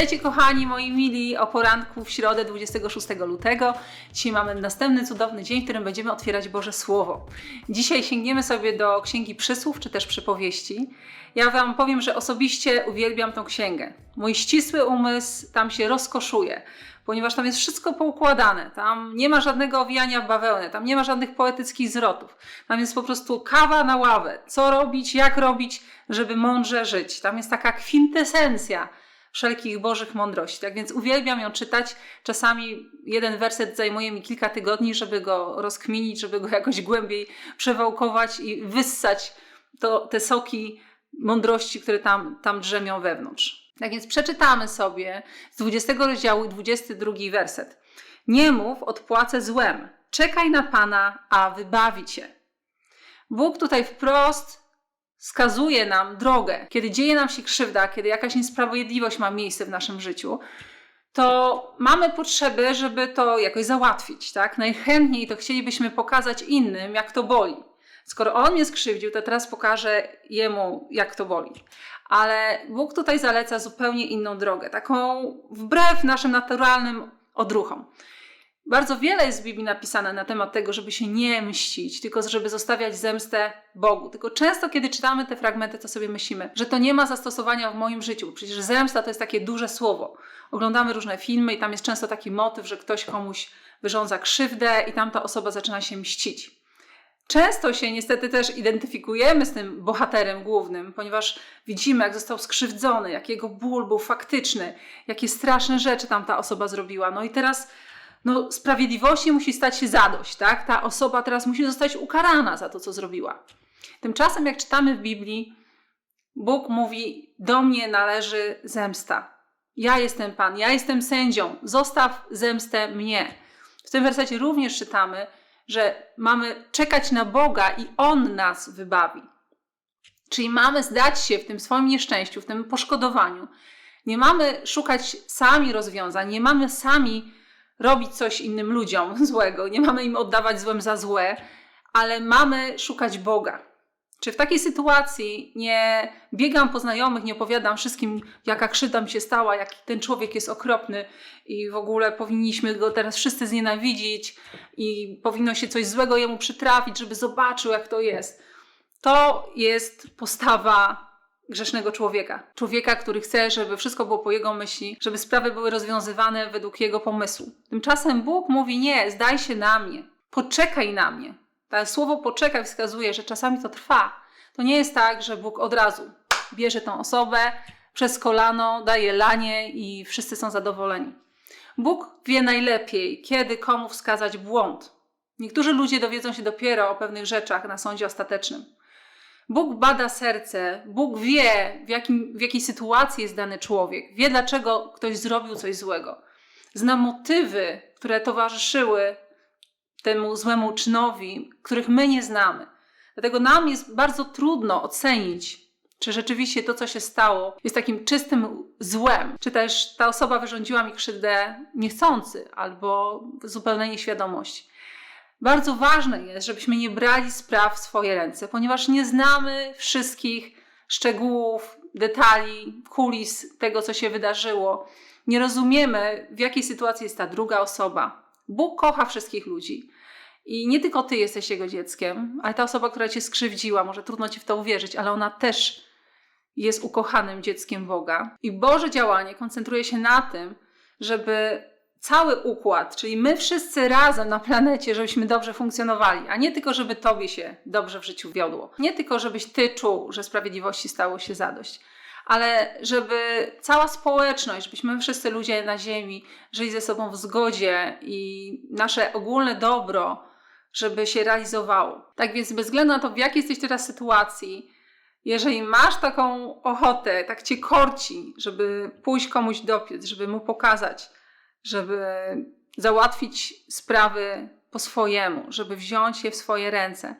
Witajcie kochani, moi mili, o poranku w środę 26 lutego. Dzisiaj mamy następny cudowny dzień, w którym będziemy otwierać Boże Słowo. Dzisiaj sięgniemy sobie do Księgi Przysłów, czy też Przypowieści. Ja Wam powiem, że osobiście uwielbiam tą księgę. Mój ścisły umysł tam się rozkoszuje, ponieważ tam jest wszystko poukładane. Tam nie ma żadnego owijania w bawełnę, tam nie ma żadnych poetyckich zwrotów. Tam jest po prostu kawa na ławę. Co robić, jak robić, żeby mądrze żyć. Tam jest taka kwintesencja wszelkich bożych mądrości. Tak więc uwielbiam ją czytać. Czasami jeden werset zajmuje mi kilka tygodni, żeby go rozkminić, żeby go jakoś głębiej przewałkować i wyssać to, te soki mądrości, które tam, tam drzemią wewnątrz. Tak więc przeczytamy sobie z 20 rozdziału 22 werset. Nie mów, odpłacę złem. Czekaj na Pana, a wybawi cię. Bóg tutaj wprost wskazuje nam drogę. Kiedy dzieje nam się krzywda, kiedy jakaś niesprawiedliwość ma miejsce w naszym życiu, to mamy potrzebę, żeby to jakoś załatwić. Tak? Najchętniej to chcielibyśmy pokazać innym, jak to boli. Skoro on mnie skrzywdził, to teraz pokażę jemu, jak to boli. Ale Bóg tutaj zaleca zupełnie inną drogę, taką wbrew naszym naturalnym odruchom. Bardzo wiele jest w Biblii napisane na temat tego, żeby się nie mścić, tylko żeby zostawiać zemstę Bogu. Tylko często, kiedy czytamy te fragmenty, to sobie myślimy, że to nie ma zastosowania w moim życiu, przecież zemsta to jest takie duże słowo. Oglądamy różne filmy i tam jest często taki motyw, że ktoś komuś wyrządza krzywdę i tamta osoba zaczyna się mścić. Często się niestety też identyfikujemy z tym bohaterem głównym, ponieważ widzimy, jak został skrzywdzony, jak jego ból był faktyczny, jakie straszne rzeczy tam ta osoba zrobiła. No i teraz no, sprawiedliwości musi stać się zadość, tak? Ta osoba teraz musi zostać ukarana za to, co zrobiła. Tymczasem, jak czytamy w Biblii, Bóg mówi: Do mnie należy zemsta. Ja jestem Pan, ja jestem sędzią, zostaw zemstę mnie. W tym wersecie również czytamy, że mamy czekać na Boga i On nas wybawi. Czyli mamy zdać się w tym swoim nieszczęściu, w tym poszkodowaniu. Nie mamy szukać sami rozwiązań, nie mamy sami robić coś innym ludziom złego, nie mamy im oddawać złem za złe, ale mamy szukać Boga. Czy w takiej sytuacji nie biegam po znajomych, nie opowiadam wszystkim, jaka krzywda mi się stała, jaki ten człowiek jest okropny i w ogóle powinniśmy go teraz wszyscy znienawidzić i powinno się coś złego jemu przytrafić, żeby zobaczył, jak to jest. To jest postawa grzesznego człowieka. Człowieka, który chce, żeby wszystko było po jego myśli, żeby sprawy były rozwiązywane według jego pomysłu. Tymczasem Bóg mówi: Nie, zdaj się na mnie, poczekaj na mnie. To słowo poczekaj wskazuje, że czasami to trwa. To nie jest tak, że Bóg od razu bierze tą osobę przez kolano, daje lanie i wszyscy są zadowoleni. Bóg wie najlepiej, kiedy komu wskazać błąd. Niektórzy ludzie dowiedzą się dopiero o pewnych rzeczach na sądzie ostatecznym. Bóg bada serce, Bóg wie, w, jakim, w jakiej sytuacji jest dany człowiek, wie, dlaczego ktoś zrobił coś złego. Zna motywy, które towarzyszyły temu złemu czynowi, których my nie znamy. Dlatego nam jest bardzo trudno ocenić, czy rzeczywiście to, co się stało, jest takim czystym złem, czy też ta osoba wyrządziła mi krzywdę niechcący albo w zupełnej nieświadomości. Bardzo ważne jest, żebyśmy nie brali spraw w swoje ręce, ponieważ nie znamy wszystkich szczegółów, detali, kulis tego, co się wydarzyło. Nie rozumiemy, w jakiej sytuacji jest ta druga osoba. Bóg kocha wszystkich ludzi. I nie tylko ty jesteś jego dzieckiem, ale ta osoba, która cię skrzywdziła, może trudno ci w to uwierzyć, ale ona też jest ukochanym dzieckiem Boga. I Boże działanie koncentruje się na tym, żeby cały układ, czyli my wszyscy razem na planecie, żebyśmy dobrze funkcjonowali, a nie tylko, żeby tobie się dobrze w życiu wiodło. Nie tylko, żebyś ty czuł, że sprawiedliwości stało się zadość, ale żeby cała społeczność, żebyśmy wszyscy ludzie na ziemi żyli ze sobą w zgodzie i nasze ogólne dobro, żeby się realizowało. Tak więc bez względu na to, w jakiej jesteś teraz sytuacji, jeżeli masz taką ochotę, tak cię korci, żeby pójść komuś dopiec, żeby mu pokazać, żeby załatwić sprawy po swojemu, żeby wziąć je w swoje ręce,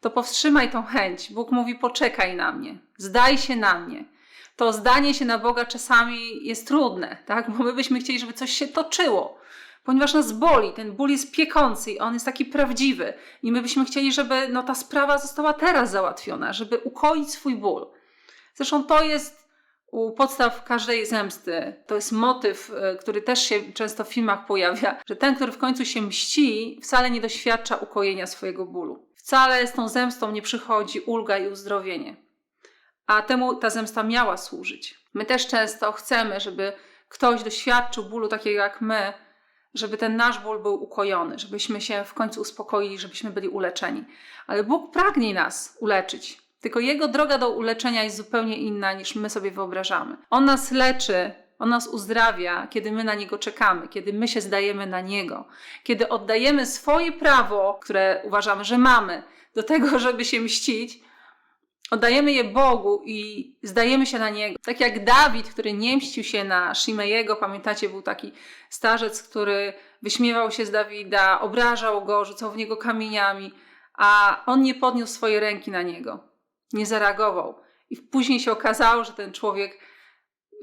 to powstrzymaj tą chęć. Bóg mówi: poczekaj na mnie, zdaj się na mnie. To zdanie się na Boga czasami jest trudne, tak? bo my byśmy chcieli, żeby coś się toczyło, ponieważ nas boli. Ten ból jest piekący i on jest taki prawdziwy. I my byśmy chcieli, żeby no, ta sprawa została teraz załatwiona, żeby ukoić swój ból. Zresztą to jest u podstaw każdej zemsty, to jest motyw, y, który też się często w filmach pojawia, że ten, który w końcu się mści, wcale nie doświadcza ukojenia swojego bólu. Wcale z tą zemstą nie przychodzi ulga i uzdrowienie. A temu ta zemsta miała służyć. My też często chcemy, żeby ktoś doświadczył bólu takiego jak my, żeby ten nasz ból był ukojony, żebyśmy się w końcu uspokoili, żebyśmy byli uleczeni. Ale Bóg pragnie nas uleczyć. Tylko Jego droga do uleczenia jest zupełnie inna niż my sobie wyobrażamy. On nas leczy, On nas uzdrawia, kiedy my na Niego czekamy, kiedy my się zdajemy na Niego, kiedy oddajemy swoje prawo, które uważamy, że mamy, do tego, żeby się mścić, oddajemy je Bogu i zdajemy się na Niego. Tak jak Dawid, który nie mścił się na Shimejego, pamiętacie, był taki starzec, który wyśmiewał się z Dawida, obrażał go, rzucał w niego kamieniami, a on nie podniósł swojej ręki na niego, nie zareagował. I później się okazało, że ten człowiek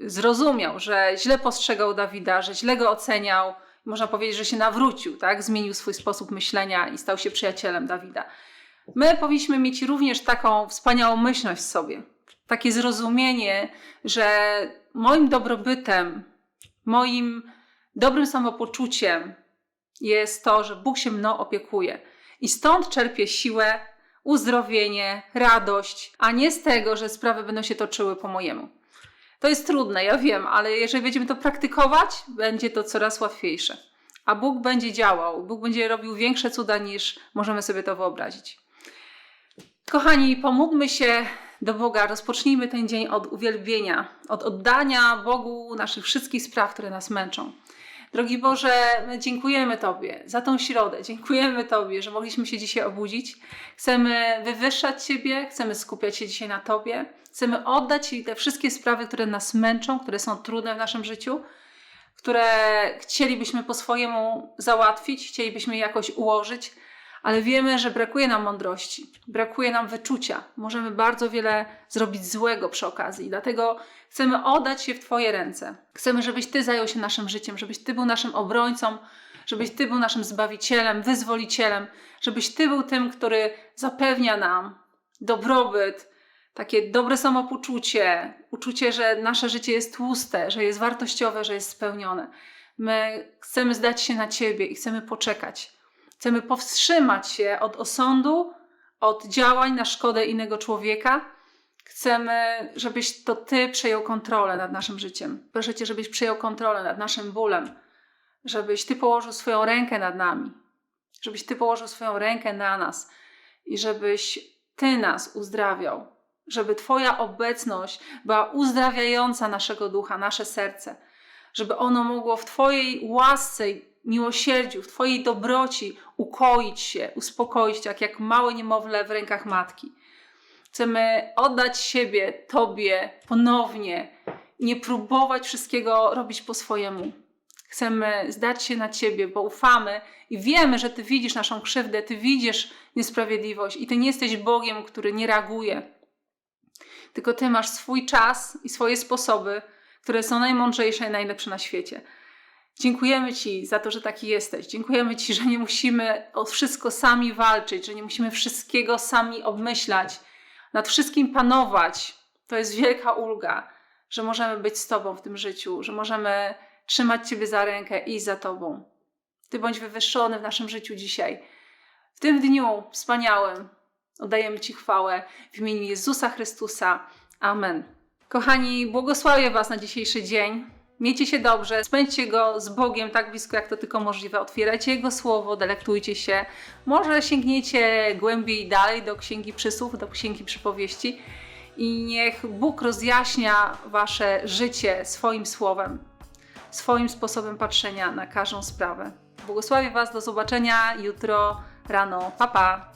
zrozumiał, że źle postrzegał Dawida, że źle go oceniał. Można powiedzieć, że się nawrócił, tak? zmienił swój sposób myślenia i stał się przyjacielem Dawida. My powinniśmy mieć również taką wspaniałą myślność w sobie, takie zrozumienie, że moim dobrobytem, moim dobrym samopoczuciem jest to, że Bóg się mną opiekuje. I stąd czerpię siłę, uzdrowienie, radość, a nie z tego, że sprawy będą się toczyły po mojemu. To jest trudne, ja wiem, ale jeżeli będziemy to praktykować, będzie to coraz łatwiejsze. A Bóg będzie działał, Bóg będzie robił większe cuda niż możemy sobie to wyobrazić. Kochani, pomódlmy się do Boga, rozpocznijmy ten dzień od uwielbienia, od oddania Bogu naszych wszystkich spraw, które nas męczą. Drogi Boże, my dziękujemy Tobie za tą środę. Dziękujemy Tobie, że mogliśmy się dzisiaj obudzić. Chcemy wywyższać Ciebie, chcemy skupiać się dzisiaj na Tobie. Chcemy oddać Ci te wszystkie sprawy, które nas męczą, które są trudne w naszym życiu, które chcielibyśmy po swojemu załatwić, chcielibyśmy jakoś ułożyć ale wiemy, że brakuje nam mądrości, brakuje nam wyczucia. Możemy bardzo wiele zrobić złego przy okazji. Dlatego chcemy oddać się w Twoje ręce. Chcemy, żebyś Ty zajął się naszym życiem, żebyś Ty był naszym obrońcą, żebyś Ty był naszym zbawicielem, wyzwolicielem, żebyś Ty był tym, który zapewnia nam dobrobyt, takie dobre samopoczucie, uczucie, że nasze życie jest tłuste, że jest wartościowe, że jest spełnione. My chcemy zdać się na Ciebie i chcemy poczekać. Chcemy powstrzymać się od osądu, od działań na szkodę innego człowieka. Chcemy, żebyś to Ty przejął kontrolę nad naszym życiem. Proszę Cię, żebyś przejął kontrolę nad naszym bólem, żebyś Ty położył swoją rękę nad nami, żebyś Ty położył swoją rękę na nas i żebyś Ty nas uzdrawiał, żeby Twoja obecność była uzdrawiająca naszego ducha, nasze serce, żeby ono mogło w Twojej łasce miłosierdziu, w Twojej dobroci ukoić się, uspokoić tak jak małe niemowlę w rękach matki. Chcemy oddać siebie Tobie ponownie, nie próbować wszystkiego robić po swojemu. Chcemy zdać się na Ciebie, bo ufamy i wiemy, że Ty widzisz naszą krzywdę, Ty widzisz niesprawiedliwość i Ty nie jesteś Bogiem, który nie reaguje. Tylko Ty masz swój czas i swoje sposoby, które są najmądrzejsze i najlepsze na świecie. Dziękujemy Ci za to, że taki jesteś. Dziękujemy Ci, że nie musimy o wszystko sami walczyć, że nie musimy wszystkiego sami obmyślać, nad wszystkim panować. To jest wielka ulga, że możemy być z Tobą w tym życiu, że możemy trzymać Ciebie za rękę i za Tobą. Ty bądź wywyższony w naszym życiu dzisiaj. W tym dniu wspaniałym oddajemy Ci chwałę w imieniu Jezusa Chrystusa. Amen. Kochani, błogosławię Was na dzisiejszy dzień. Miejcie się dobrze, spędźcie go z Bogiem tak blisko, jak to tylko możliwe. Otwierajcie Jego słowo, delektujcie się. Może sięgniecie głębiej dalej do Księgi Przysłów, do Księgi Przypowieści i niech Bóg rozjaśnia Wasze życie swoim słowem, swoim sposobem patrzenia na każdą sprawę. Błogosławię Was, do zobaczenia jutro rano. Pa, pa!